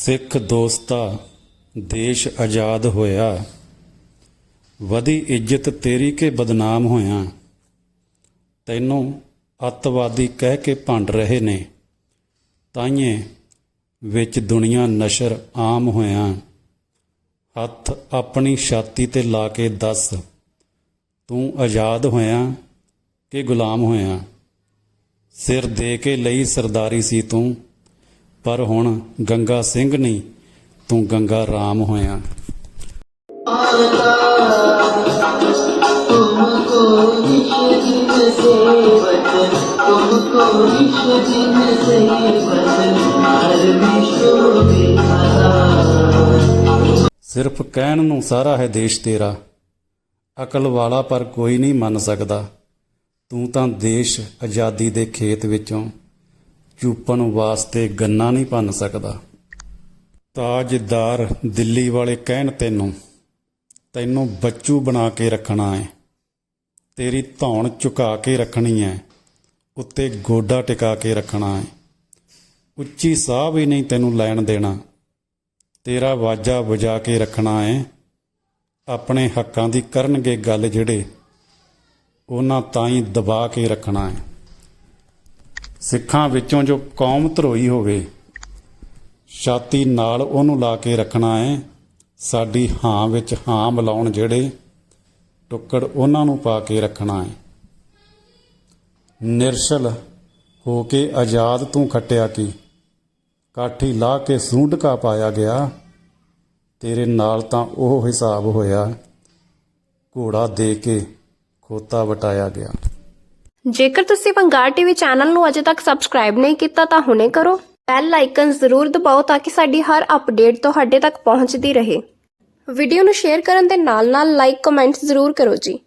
ਸਿੱਖ ਦੋਸਤਾ, ਦੇਸ਼ ਆਜ਼ਾਦ ਹੋਇਆ। ਵਧੀ ਇੱਜ਼ਤ ਤੇਰੀ ਕੇ ਬਦਨਾਮ ਹੋਇਆ। ਤੈਨੂੰ ਅੱਤਵਾਦੀ ਕਹਿ ਕੇ ਭੰਡ ਰਹੇ ਨੇ। ਤਾਈਏ, ਵਿੱਚ ਦੁਨੀਆ ਨਸ਼ਰ ਆਮ ਹੋਇਆ। ਹੱਥ ਆਪਣੀ ਛਾਤੀ ਤੇ ਲਾ ਕੇ ਦੱਸ, ਤੂੰ ਆਜ਼ਾਦ ਹੋਇਆ ਕਿ ਗੁਲਾਮ ਹੋਇਆ? ਸਿਰ ਦੇ ਕੇ ਲਈ ਸਰਦਾਰੀ ਸੀ ਤੂੰ। ਪਰ ਹੁਣ ਗੰਗਾ ਸਿੰਘ ਨਹੀਂ, ਤੂੰ ਗੰਗਾ ਰਾਮ ਹੋਇਆ। ਸਿਰਫ ਕਹਿਣ ਨੂੰ ਸਾਰਾ ਹੈ ਦੇਸ਼ ਤੇਰਾ। ਅਕਲ ਵਾਲਾ ਪਰ ਕੋਈ ਨਹੀਂ ਮੰਨ ਸਕਦਾ। ਤੂੰ ਤਾਂ ਦੇਸ਼ ਆਜ਼ਾਦੀ ਦੇ ਖੇਤ ਵਿੱਚੋਂ। ਚੂਪਣ ਵਾਸਤੇ ਗੰਨਾ ਨਹੀਂ ਭੰਨ ਸਕਦਾ। ਤਾਜਦਾਰ ਦਿੱਲੀ ਵਾਲੇ ਕਹਿਣ ਤੈਨੂੰ ਤੈਨੂੰ ਬੱਚੂ ਬਣਾ ਕੇ ਰੱਖਣਾ ਹੈ। ਤੇਰੀ ਧੌਣ ਝੁਕਾ ਕੇ ਰੱਖਣੀ ਹੈ, ਉੱਤੇ ਗੋਡਾ ਟਿਕਾ ਕੇ ਰੱਖਣਾ ਹੈ। ਉੱਚੀ ਸਾਹ ਵੀ ਨਹੀਂ ਤੈਨੂੰ ਲੈਣ ਦੇਣਾ। ਤੇਰਾ ਵਾਜਾ ਵਜਾ ਕੇ ਰੱਖਣਾ ਹੈ। ਆਪਣੇ ਹੱਕਾਂ ਦੀ ਕਰਨਗੇ ਗੱਲ ਜਿਹੜੇ, ਉਹਨਾਂ ਤਾਂ ਹੀ ਦਬਾ ਕੇ ਰੱਖਣਾ ਹੈ। ਸਿੱਖਾਂ ਵਿੱਚੋਂ ਜੋ ਕੌਮ ਧਰੋਈ ਹੋਵੇ, ਛਾਤੀ ਨਾਲ ਉਹਨੂੰ ਲਾ ਕੇ ਰੱਖਣਾ ਹੈ, ਸਾਡੀ ਹਾਂ ਵਿੱਚ ਹਾਂ ਮਿਲਾਉਣ ਜਿਹੜੇ ਟੁੱਕੜ ਉਹਨਾਂ ਨੂੰ ਪਾ ਕੇ ਰੱਖਣਾ ਹੈ। ਨਿਰਸ਼ਲ ਹੋ ਕੇ ਆਜ਼ਾਦ ਤੂੰ ਖੱਟਿਆ ਕੀ? ਕਾਠੀ ਲਾ ਕੇ ਸੂੰਢਕਾ ਪਾਇਆ ਗਿਆ, ਤੇਰੇ ਨਾਲ ਤਾਂ ਉਹ ਹਿਸਾਬ ਹੋਇਆ, ਘੋੜਾ ਦੇ ਕੇ ਖੋਤਾ ਵਟਾਇਆ ਗਿਆ। ਜੇਕਰ ਤੁਸੀਂ ਵੰਗਾਰ ਟੀਵੀ ਚੈਨਲ ਨੂੰ ਅਜੇ ਤੱਕ ਸਬਸਕ੍ਰਾਈਬ ਨਹੀਂ ਕੀਤਾ, ਤਾਂ ਹੁਣੇ ਕਰੋ। ਬੈਲ ਆਈਕਨ ਜ਼ਰੂਰ ਦਬਾਓ ਤਾਂ ਕਿ ਸਾਡੀ ਹਰ ਅਪਡੇਟ ਤੁਹਾਡੇ ਤੱਕ ਪਹੁੰਚਦੀ ਰਹੇ। ਵੀਡੀਓ ਨੂੰ ਸ਼ੇਅਰ ਕਰਨ ਦੇ ਨਾਲ ਨਾਲ ਲਾਈਕ ਕਮੈਂਟਸ ਜ਼ਰੂਰ ਕਰੋ ਜੀ।